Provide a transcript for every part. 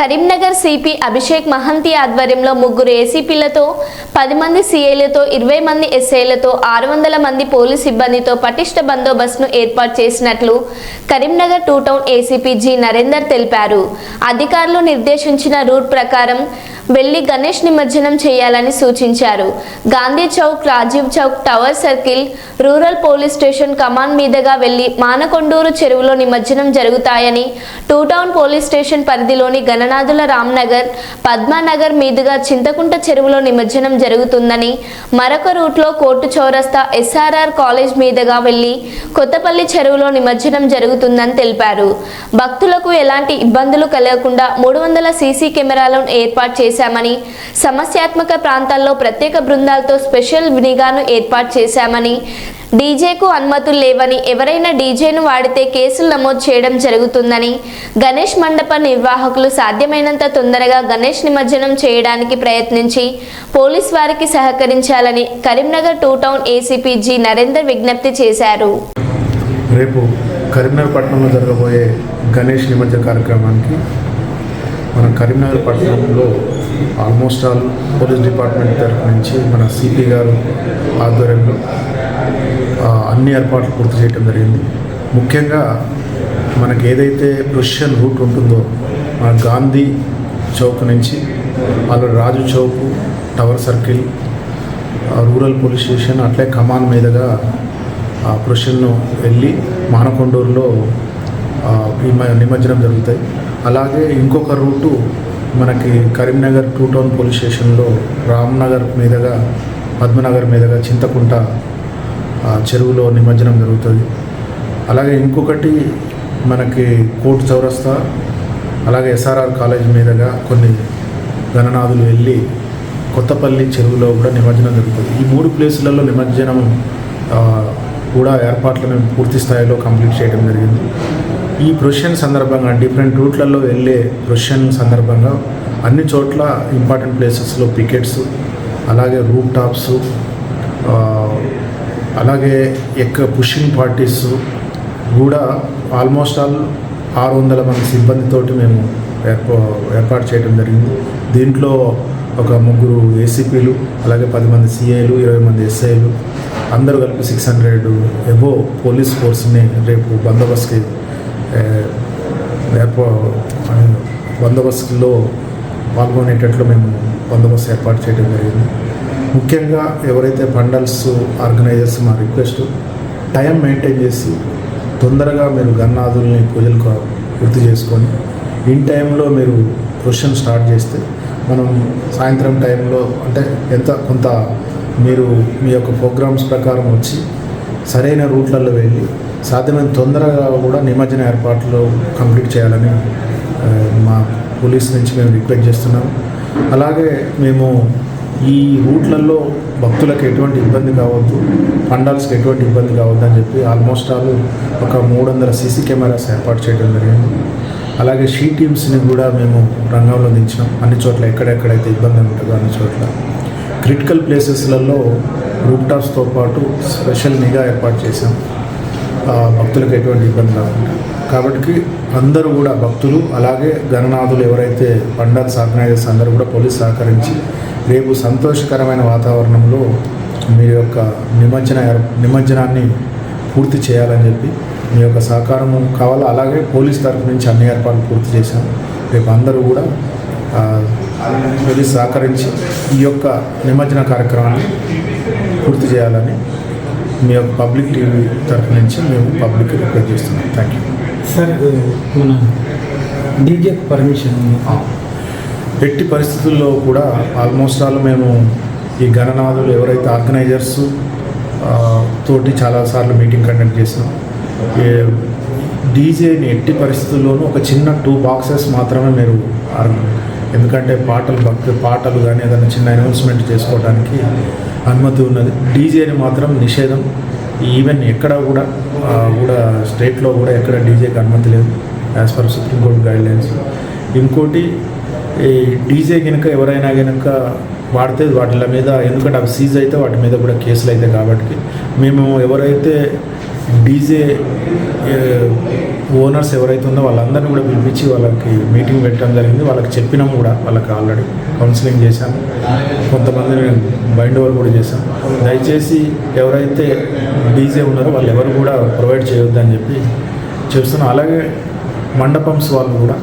Karimnagar CP Abhishek Mahanti ఆధ్వర్యంలో ముగ్గురు ఏసీపీలతో పది మంది సీఏలతో ఇరవై మంది ఎస్ఐలతో ఆరు వందల మంది పోలీస్ సిబ్బందితో పటిష్ట బందోబస్తును ఏర్పాటు చేసినట్లు Karimnagar two town ACP G Narender తెలిపారు. అధికారులు నిర్దేశించిన రూట్ ప్రకారం వెళ్ళి గణేష్ నిమజ్జనం చేయాలని సూచించారు. Gandhi Chowk Rajiv Chowk tower circle rural police station command మీదుగా వెళ్ళి మానకొండూరు చెరువులో నిమజ్జనం జరుగుతాయని టూ టౌన్ పోలీస్ స్టేషన్ పరిధిలోని గణనాథుల రామ్నగర్ పద్మానగర్ మీదుగా చింతకుంట చెరువులో నిమజ్జనం జరుగుతుందని మరొక రూట్లో కోర్టు చౌరస్తా ఎస్ఆర్ఆర్ కాలేజ్ మీదుగా వెళ్ళి కొత్తపల్లి చెరువులో నిమజ్జనం జరుగుతుందని తెలిపారు. భక్తులకు ఎలాంటి ఇబ్బందులు కలగకుండా మూడు వందల సీసీ కెమెరాలను ఏర్పాటు చేశామని సమస్యాత్మక ప్రాంతాల్లో ప్రత్యేక బృందాలతో స్పెషల్ నిఘాను ఏర్పాటు చేశామని డీజేకు అనుమతులు లేవని ఎవరైనా డీజేను వాడితే కేసులు నమోదు చేయడం జరుగుతుందని గణేష్ మండప నిర్వాహకులు సాధ్యమైనంత తొందరగా గణేష్ నిమజ్జనం చేయడానికి ప్రయత్నించి పోలీస్ వారికి సహకరించాలని Karimnagar two town ACP G Narender విజ్ఞప్తి చేశారు. రేపు కరీంనగర్ పట్టణంలో జరగబోయే గణేష్ నిమజ్జన కార్యక్రమానికి మన కరీంనగర్ పట్టణంలో ఆల్మోస్ట్ ఆల్ పోలీస్ డిపార్ట్మెంట్ తరఫు నుంచి మన సిపి గారు ఆధ్వర్యంలో అన్ని ఏర్పాట్లు పూర్తి చేయడం జరిగింది. ముఖ్యంగా మనకి ఏదైతే ప్రొషన్ రూట్ ఉంటుందో మన గాంధీ చౌక్ నుంచి వాళ్ళు Raju Chowk tower circle rural police station అట్లే కమాన్ మీదుగా ఆ ప్రొషన్ను వెళ్ళి మానకొండూరులో నిమజ్జనం జరుగుతాయి. అలాగే ఇంకొక రూటు మనకి కరీంనగర్ టూ టౌన్ పోలీస్ స్టేషన్లో రామ్నగర్ మీదుగా పద్మనగర్ మీదుగా చింతకుంట చెరువులో నిమజ్జనం జరుగుతుంది. అలాగే ఇంకొకటి మనకి కోర్టు చౌరస్తా అలాగే ఎస్ఆర్ఆర్ కాలేజ్ మీదుగా కొన్ని గణనాథులు వెళ్ళి కొత్తపల్లి చెరువులో కూడా నిమజ్జనం జరుగుతుంది. ఈ మూడు ప్లేసులలో నిమజ్జనం కూడా ఏర్పాట్లను పూర్తి స్థాయిలో కంప్లీట్ చేయడం జరిగింది. ఈ ప్రొషన్ సందర్భంగా డిఫరెంట్ రూట్లలో వెళ్ళే ప్రొషన్ సందర్భంగా అన్ని చోట్ల ఇంపార్టెంట్ ప్లేసెస్లో పికెట్స్ అలాగే రూప్ టాప్స్ అలాగే ఎక్క పుషింగ్ పార్టీస్ కూడా ఆల్మోస్ట్ ఆల్ ఆరు వందల మంది సిబ్బందితోటి మేము ఏర్పా ఏర్పాటు చేయడం జరిగింది. దీంట్లో ఒక ముగ్గురు ఏసీపీలు అలాగే పది మంది సిఐలు ఇరవై మంది ఎస్ఐలు అందరూ కలిపి సిక్స్ హండ్రెడ్ ఎబో పోలీస్ ఫోర్స్ని రేపు బందోబస్తుకి బందోబస్తులో పాల్గొనేటట్లు మేము బందోబస్తు ఏర్పాటు చేయడం జరిగింది. ముఖ్యంగా ఎవరైతే పండల్స్ ఆర్గనైజర్స్ మా రిక్వెస్ట్ టైం మెయింటైన్ చేసి తొందరగా మీరు గన్నాదుల్ని పూజలు గుర్తు చేసుకొని ఇన్ టైంలో మీరు క్వశ్చన్ స్టార్ట్ చేస్తే మనం సాయంత్రం టైంలో అంటే ఎంత కొంత మీరు మీ యొక్క ప్రోగ్రామ్స్ ప్రకారం వచ్చి సరైన రూట్లలో వెళ్ళి సాధ్యమైన తొందరగా కూడా నిమజ్జన ఏర్పాట్లు కంప్లీట్ చేయాలని మా పోలీస్ నుంచి మేము రిక్వెస్ట్ చేస్తున్నాం. అలాగే మేము ఈ రూట్లలో భక్తులకు ఎటువంటి ఇబ్బంది కావద్దు పండాల్స్కి ఎటువంటి ఇబ్బంది కావద్దు అని చెప్పి ఆల్మోస్ట్ ఆల్ ఒక మూడు వందల సీసీ కెమెరాస్ ఏర్పాటు చేయడం జరిగింది. అలాగే షీ టీమ్స్ని కూడా మేము రంగంలో దించాం అన్ని చోట్ల ఎక్కడెక్కడైతే ఇబ్బంది ఉంటుందో అన్ని చోట్ల. క్రిటికల్ ప్లేసెస్లలో రూప్ టాప్స్తో పాటు స్పెషల్ నిఘా ఏర్పాటు చేశాం. భక్తులకు ఎటువంటి ఇబ్బంది కాకుండా కాబట్టి అందరూ కూడా భక్తులు అలాగే గణనాథులు ఎవరైతే పండాల్స్ ఆర్గనైజర్స్ అందరూ కూడా పోలీస్ సహకరించి రేపు సంతోషకరమైన వాతావరణంలో మీ యొక్క నిమజ్జన నిమజ్జనాన్ని పూర్తి చేయాలని చెప్పి మీ యొక్క సహకారం కావాలి? అలాగే పోలీస్ తరఫు నుంచి అన్ని ఏర్పాట్లు పూర్తి చేశాం. రేపు అందరూ కూడా పోలీస్ సహకరించి ఈ యొక్క నిమజ్జన కార్యక్రమాన్ని పూర్తి చేయాలని మీ యొక్క పబ్లిక్ టీవీ తరఫు నుంచి మేము పబ్లిక్ రిక్వెస్ట్ చేస్తున్నాం. థ్యాంక్ యూ సార్ మన డీజేకి పర్మిషన్ ఎట్టి పరిస్థితుల్లో కూడా ఆల్మోస్ట్ ఆల్ మేము ఈ గణనాథులు ఎవరైతే ఆర్గనైజర్స్ తోటి చాలాసార్లు మీటింగ్ కండక్ట్ చేసినాం. డీజేని ఎట్టి పరిస్థితుల్లోనూ ఒక చిన్న టూ బాక్సెస్ మాత్రమే మీరు ఎందుకంటే పాటలు భక్తి పాటలు కానీ ఏదైనా చిన్న అనౌన్స్మెంట్ చేసుకోవడానికి అనుమతి ఉన్నది. డీజేని మాత్రం నిషేధం. ఈవెన్ ఎక్కడ కూడా కూడా స్టేట్లో కూడా ఎక్కడ డీజేకి అనుమతి లేదు యాజ్ పర్ సుప్రీంకోర్టు గైడ్లైన్స్ ఇంకోటి ఈ డీజే కనుక ఎవరైనా కనుక వాడితే వాటిల మీద ఎందుకంటే అవి సీజ్ అయితే వాటి మీద కూడా కేసులు అయితే కాబట్టి. మేము ఎవరైతే డీజే ఓనర్స్ ఎవరైతే ఉందో వాళ్ళందరినీ కూడా పిలిపించి వాళ్ళకి మీటింగ్ పెట్టడం జరిగింది. వాళ్ళకి చెప్పినాం కూడా వాళ్ళకి ఆల్రెడీ కౌన్సిలింగ్ చేశాను కొంతమందిని బైండ్ ఓవర్ కూడా చేశాం దయచేసి ఎవరైతే డీజే ఉన్నారో వాళ్ళు ఎవరు కూడా ప్రొవైడ్ చేయొద్దని చెప్పి చెప్తున్నాం అలాగే మండపంస్ వాళ్ళు కూడా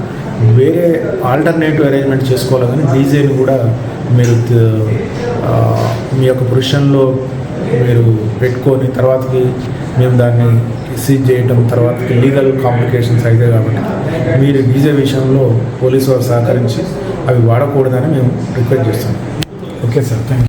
వేరే ఆల్టర్నేటివ్ అరేంజ్మెంట్ చేసుకోవాలి కానీ డీజేని కూడా మీరు మీ యొక్క పొజిషన్లో మీరు పెట్టుకొని తర్వాతకి మేము దాన్ని సీజ్ చేయటం తర్వాతకి లీగల్ కాంప్లికేషన్స్ అయితే కాబట్టి మీరు వీజా విషయంలో పోలీసు వారు సహకరించి అవి వాడకూడదని మేము రిక్వెస్ట్ చేస్తాం ఓకే సార్ థ్యాంక్